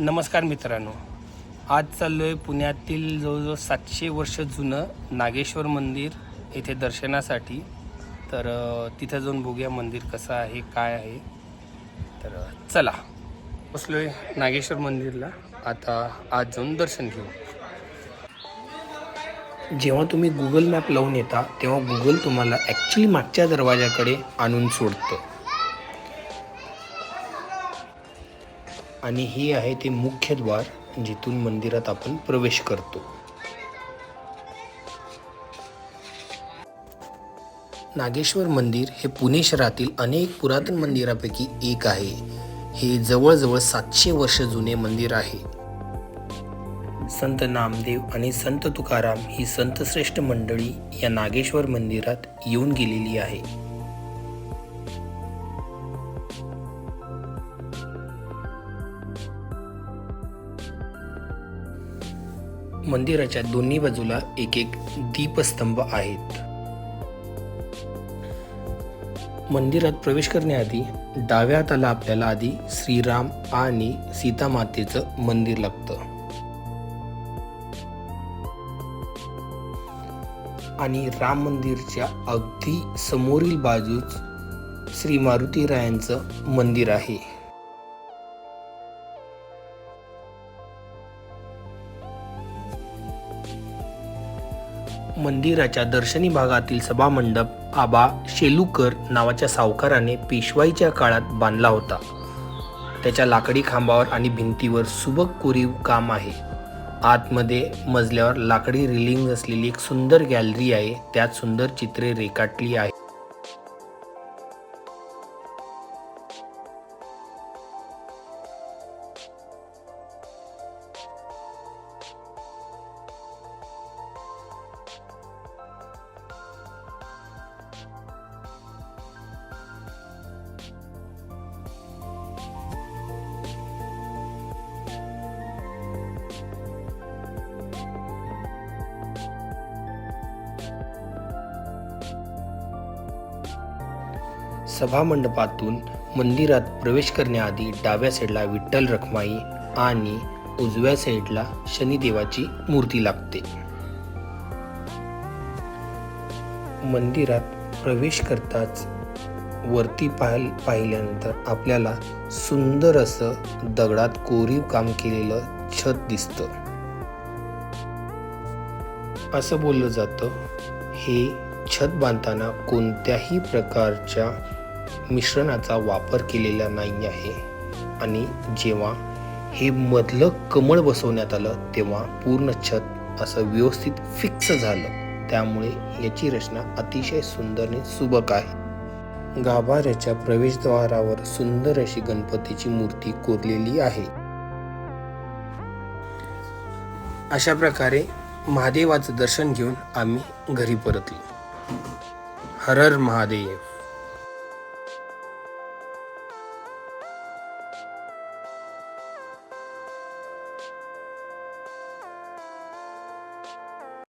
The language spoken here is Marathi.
नमस्कार मित्रांनो. आज चाललो आहे पुण्यातील जवळजवळ सातशे वर्ष जुनं नागेश्वर मंदिर येथे दर्शनासाठी. तर तिथं जाऊन बघूया मंदिर कसं आहे काय आहे. तर चला. बसलो आहे नागेश्वर मंदिरला. आता आज जाऊन दर्शन घेऊ. जेव्हा तुम्ही गुगल मॅप लावून येता तेव्हा गुगल तुम्हाला ॲक्च्युली मागच्या दरवाजाकडे आणून सोडतं. आणि हे आहे ते मुख्य द्वार जिथून मंदिरात आपण प्रवेश करतो. नागेश्वर मंदिर हे पुणे शहरातील अनेक पुरातन मंदिरापैकी एक आहे. हे जवळजवळ सातशे वर्ष जुने मंदिर आहे. संत नामदेव आणि संत तुकाराम ही संतश्रेष्ठ मंडळी या नागेश्वर मंदिरात येऊन गेलेली आहे. मंदिराच्या दोन्ही बाजूला एक एक दीपस्तंभ आहेत. मंदिरात प्रवेश करण्याआधी डाव्या हाताला आपल्याला आधी श्रीराम आणि सीता मातेचं मंदिर लागतं. आणि राम मंदिरच्या अगदी समोरील बाजूच श्री मारुतीरायांचं मंदिर आहे. मंदिराच्या दर्शनी भागातील सभामंडप आबा शेलूकर नावाच्या सावकाराने पेशवाईच्या काळात बांधला होता. त्याच्या लाकडी खांबावर आणि भिंतीवर सुबक कोरीव काम आहे. आतमध्ये मजल्यावर लाकडी रिलिंग असलेली एक सुंदर गॅलरी आहे. त्यात सुंदर चित्रे रेखाटली आहे सभामंडपातून मंदिरात प्रवेश करण्याआधी डाव्या साईडला विठ्ठल रखमाई आणि उजव्या साईडला शनिदेवाची मूर्ती लागते. मंदिरात प्रवेश करताच वरती पाहिल पाहिल्यानंतर आपल्याला सुंदर असं दगडात कोरीव काम केलेलं छत दिसतं. असं बोललं जातं हे छत बांधताना कोणत्याही प्रकारच्या मिश्रणाचा वापर केलेला नाही आहे. आणि जेव्हा हे मधलं कमळ बसवण्यात आलं तेव्हा पूर्ण छत असं व्यवस्थित फिक्स झालं. त्यामुळे याची रचना अतिशय सुंदर आणि सुबक आहे. गाभाऱ्याच्या प्रवेशद्वारावर सुंदर अशी गणपतीची मूर्ती कोरलेली आहे. अशा प्रकारे महादेवाचं दर्शन घेऊन आम्ही घरी परतलो. हर हर महादेव.